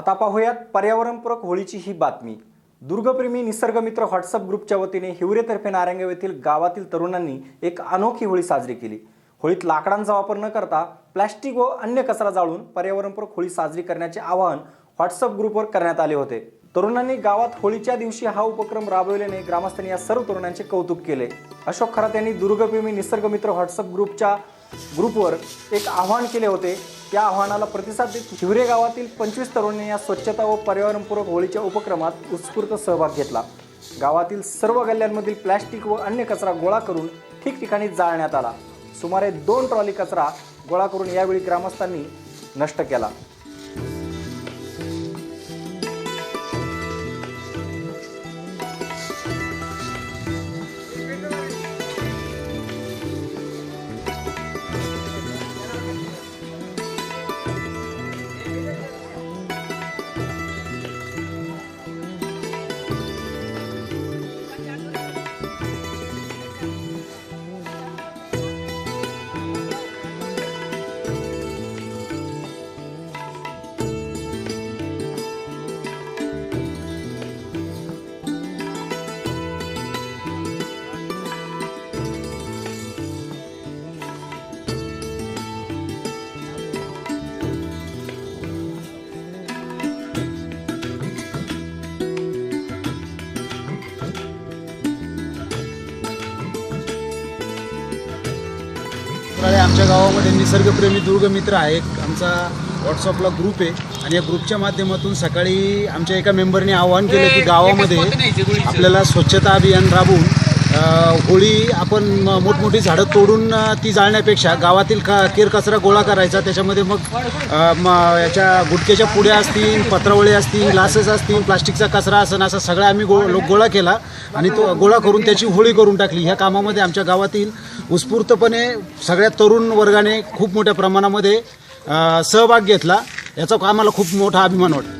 आता पाहूयात पर्यावरणपूरक होळीची ही बातमी. दुर्गप्रेमी निसर्गमित्र व्हॉट्सअप ग्रुपच्या वतीने हिवरेतर्फे नारायणगाव येथील गावातील तरुणांनी एक अनोखी होळी साजरी केली. होळीत लाकडांचा वापर न करता प्लॅस्टिक व अन्य कचरा जाळून पर्यावरणपूरक होळी साजरी करण्याचे आवाहन व्हॉट्सअप ग्रुपवर करण्यात आले होते. तरुणांनी गावात होळीच्या दिवशी हा उपक्रम राबविल्याने ग्रामस्थांनी या सर्व तरुणांचे कौतुक केले. अशोक खरात यांनी दुर्गप्रेमी निसर्गमित्र व्हॉट्सअप ग्रुपच्या ग्रुपवर एक आवाहन केले होते. या आव्हानाला प्रतिसाद देत हिवरे गावातील पंचवीस तरुणांनी या स्वच्छता व पर्यावरणपूरक होळीच्या उपक्रमात उत्स्फूर्त सहभाग घेतला. गावातील सर्व गल्ल्यांमधील प्लॅस्टिक व अन्य कचरा गोळा करून ठिकठिकाणी जाळण्यात आला. सुमारे दोन ट्रॉली कचरा गोळा करून यावेळी ग्रामस्थांनी नष्ट केला. तर आमच्या गावामध्ये निसर्गप्रेमी दुर्गमित्र आहे. एक आमचा व्हॉट्सअपला ग्रुप आहे. आणि या ग्रुपच्या माध्यमातून सकाळी आमच्या एका मेंबरने आवाहन केलं की गावामध्ये आपल्याला स्वच्छता अभियान राबवून होळी आपण म- मोठमोठी झाडं तोडून ती जाळण्यापेक्षा गावातील का केर कचरा गोळा करायचा. त्याच्यामध्ये मग याच्या गुटक्याच्या पुड्या असतील पत्रावळी असतील ग्लासेस असतील प्लास्टिकचा कचरा असेल असा सगळा आम्ही गो लोक गोळा केला आणि तो गोळा करून त्याची होळी करून टाकली. ह्या कामामध्ये आमच्या गावातील उत्स्फूर्तपणे सगळ्या तरुण वर्गाने खूप मोठ्या प्रमाणामध्ये सहभाग घेतला. याचा आम्हाला खूप मोठा अभिमान वाटतो.